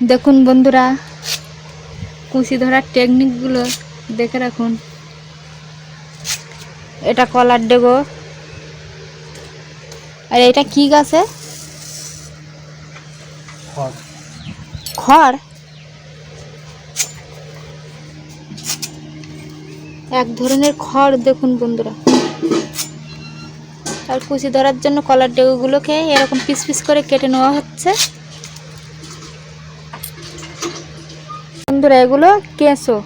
দেখুন বন্ধুরা কুশি ধরার টেকনিকগুলো দেখে রাখুন। এটা কলার ডেগো। আর এটা কি গাছে? খড়। এক ধরনের খড় দেখুন বন্ধুরা। আর কুচি ধরার জন্য কলার ডেগুগুলোকে এরকম পিস পিস করে কেটে নেওয়া হচ্ছে। বন্ধুরা এগুলো কেঁচো।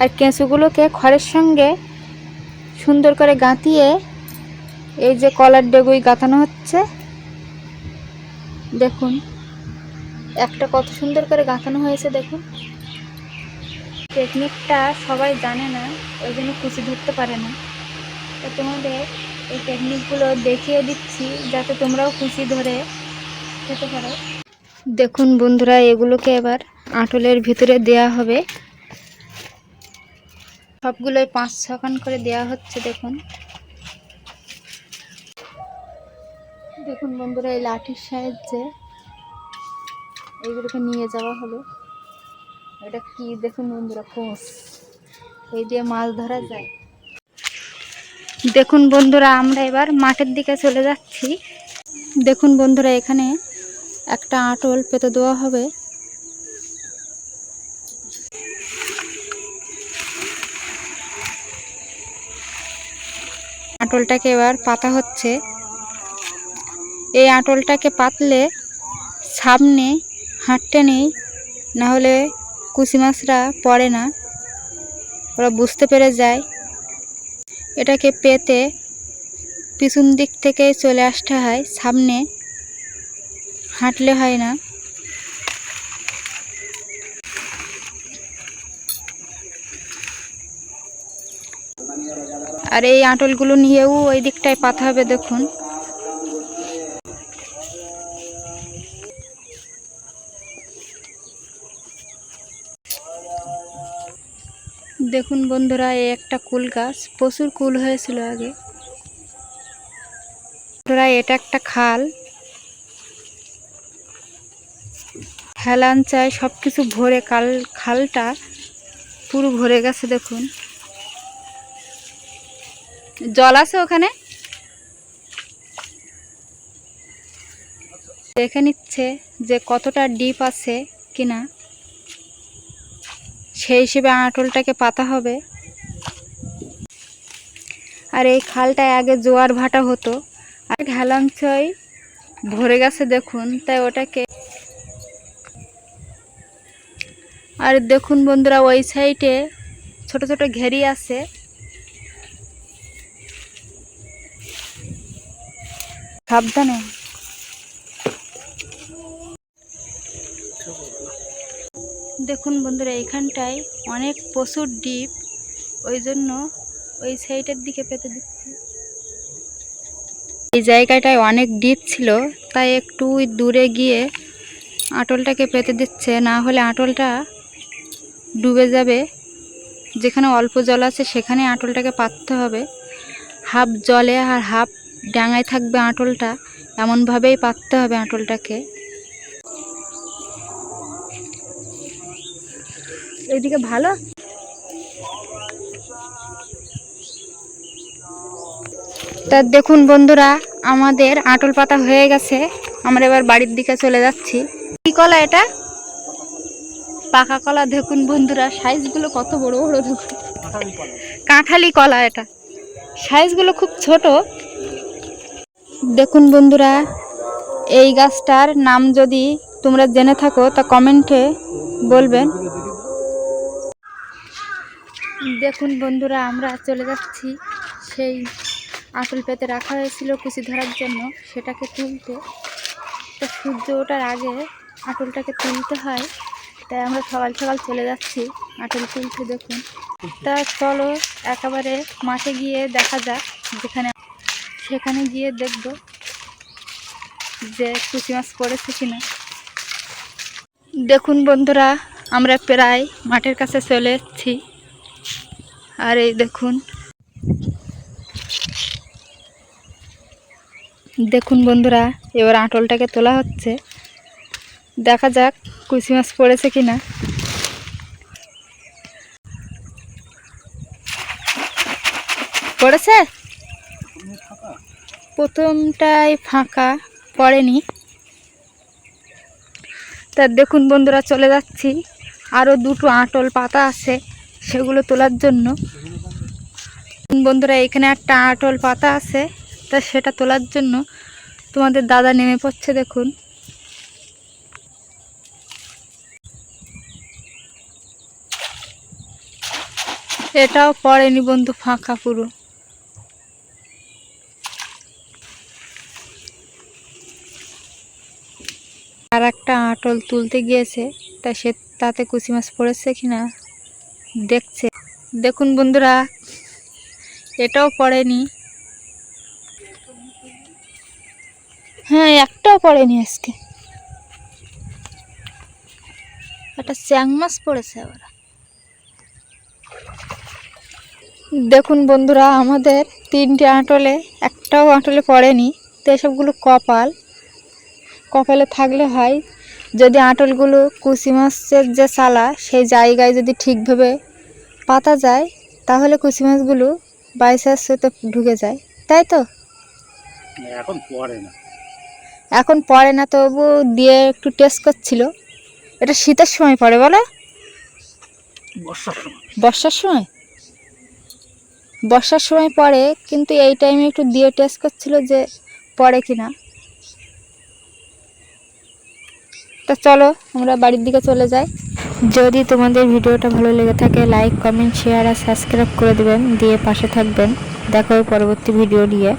আর কেঁচোগুলোকে খড়ের সঙ্গে সুন্দর করে গাঁথিয়ে এই যে কলার ডেগুই গাঁথানো হচ্ছে। দেখুন, একটা কত সুন্দর করে গাঁথানো হয়েছে, দেখুন। টেকনিকটা সবাই জানে না, ওই জন্য কুচি ধরতে পারে না। তো তোমাদের এই টেকনিকগুলো দেখিয়ে দিচ্ছি, যাতে তোমরাও কুচি ধরে খেতে পারো। দেখুন বন্ধুরা, এগুলোকে এবার আঁটলের ভিতরে দেয়া হবে। সবগুলোই পাঁচ ছখান করে দেয়া হচ্ছে, দেখুন। দেখুন বন্ধুরা, এই লাঠির সাহায্যে এইগুলোকে নিয়ে যাওয়া হলো। এটা কি দেখুন বন্ধুরা কোষ এই দিয়ে মাছ ধরা যায়। দেখুন বন্ধুরা, আমরা এবার মাঠের দিকে চলে যাচ্ছি। দেখুন বন্ধুরা, এখানে একটা আঁটল পেতে দেওয়া হবে। আঁটলটাকে এবার পাতা হচ্ছে। এই আঁটলটাকে পাতলে সামনে হাঁটতে নেই না হলে কুচি মাছরা পড়ে না। ওরা বুঝতে পেরে যায়। এটাকে পেতে পিছন দিক থেকে চলে আসতে হয়, সামনে হাঁটলে হয় না। আর এই আঁটলগুলো নিয়েও ওই দিকটায় পাতা হবে, দেখুন। দেখুন বন্ধুরা, এই একটা কুল গাছ, প্রচুর কুল হয়েছিল আগে। বন্ধুরা, এটা একটা খাল। হেলান চায় সব কিছু ভরে কাল, খালটা পুরো ভরে গেছে, দেখুন। জল আছে ওখানে? দেখে নিচ্ছে যে কতটা ডিপ আছে কিনা। সেই হিসেবে আঁটলটাকে পাতা হবে। আর এই খালটায় আগে জোয়ার ভাটা হতো। আর হেলাঞ্চয় ভরে গেছে দেখুন, তাই ওটাকে আর দেখুন বন্ধুরা, ওই সাইডে ছোট ছোট ঘেরি আছে। সাবধানে। দেখুন বন্ধুরা, এইখানটায় অনেক প্রচুর ডিপ। ওই জন্য ওই সাইডের দিকে পেতে দিচ্ছি। এই জায়গাটায় অনেক ডিপ ছিল, তাই একটু দূরে গিয়ে আটলটাকে পেতে দিচ্ছে। না হলে আঁটলটা ডুবে যাবে। যেখানে অল্প জল আছে, সেখানে আটলটাকে পাততে হবে। হাফ জলে আর হাফ ডাঙায় থাকবে আঁটলটা এমনভাবেই পাততে হবে আঁটলটাকে। এইদিকে ভালো? তা দেখুন বন্ধুরা আমাদের আঁটল পাতা হয়ে গেছে। আমরা এবার বাড়ির দিকে চলে যাচ্ছি। কি কলা এটা? পাকা কলা দেখুন বন্ধুরা সাইজগুলো কত বড় বড় দেখুন। কাঁঠালি কলা। এটা। সাইজগুলো খুব ছোট। দেখুন বন্ধুরা, এই গাছটার নাম যদি তোমরা জেনে থাকো, তা কমেন্টে বলবেন। দেখুন বন্ধুরা, আমরা চলে যাচ্ছি। সেই আঁটল পেতে রাখা হয়েছিল কুচি ধরার জন্য, সেটাকে তুলতে। তো সূর্য ওঠার আগে আঁটলটাকে তুলতে হয়। তাই আমরা সকাল সকাল চলে যাচ্ছি আঁটল তুলতে দেখুন। তা চলো, একেবারে মাঠে গিয়ে দেখা যাক যেখানে সেখানে গিয়ে দেখব যে কুচি মাছ পড়েছে কিনা। দেখুন বন্ধুরা, আমরা প্রায় মাঠের কাছে চলে এসেছি। আর এই দেখুন দেখুন বন্ধুরা, এবার আঁটলটাকে তোলা হচ্ছে। দেখা যাক কুচি মাছ পড়েছে কিনা। পড়েছে? প্রথমটাই ফাঁকা পড়েনি। তা দেখুন বন্ধুরা, চলে যাচ্ছি। আরও দুটো আঁটল পাতা আছে, সেগুলো তোলার জন্য। বন্ধুরা, এখানে একটা আঁটল পাতা আছে, তা সেটা তোলার জন্য তোমাদের দাদা নেমে পড়ছে, দেখুন। এটাও পড়েনি বন্ধু, ফাঁকা পুরো। আর একটা আঁটল তুলতে গিয়েছে, তা সে তাতে কুচি মাছ পড়েছে কিনা দেখছে। দেখুন বন্ধুরা, এটাও পড়েনি। হ্যাঁ একটাও পড়েনি আজকে। একটা চ্যাং মাছ পড়েছে আবার। দেখুন বন্ধুরা, আমাদের তিনটে আঁটলে, একটাও আঁটলে পড়েনি। তো এসবগুলো কপাল। কপালে থাকলে হয় যদি আঁটলগুলো কুচি মাছের যে চালা সেই জায়গায় যদি ঠিকভাবে পাতা যায় তাহলে কুচি মাছগুলো বাইসাস হতে ঢুকে যায়। তাই তো? এখন পড়ে না। এখন পড়ে না তবু দিয়ে একটু টেস্ট করছিল। এটা শীতের সময় পড়ে বলো? বর্ষার সময়। বর্ষার সময়? পড়ে কিন্তু এই টাইমে একটু দিয়ে টেস্ট করছিল যে পড়ে কি না তা চলো, আমরা বাড়ির দিকে চলে যাই। যদি তোমাদের ভিডিওটা ভালো লেগে থাকে লাইক কমেন্ট শেয়ার আর সাবস্ক্রাইব করে দেবেন, দিয়ে পাশে থাকবেন। দেখো পরবর্তী ভিডিও নিয়ে।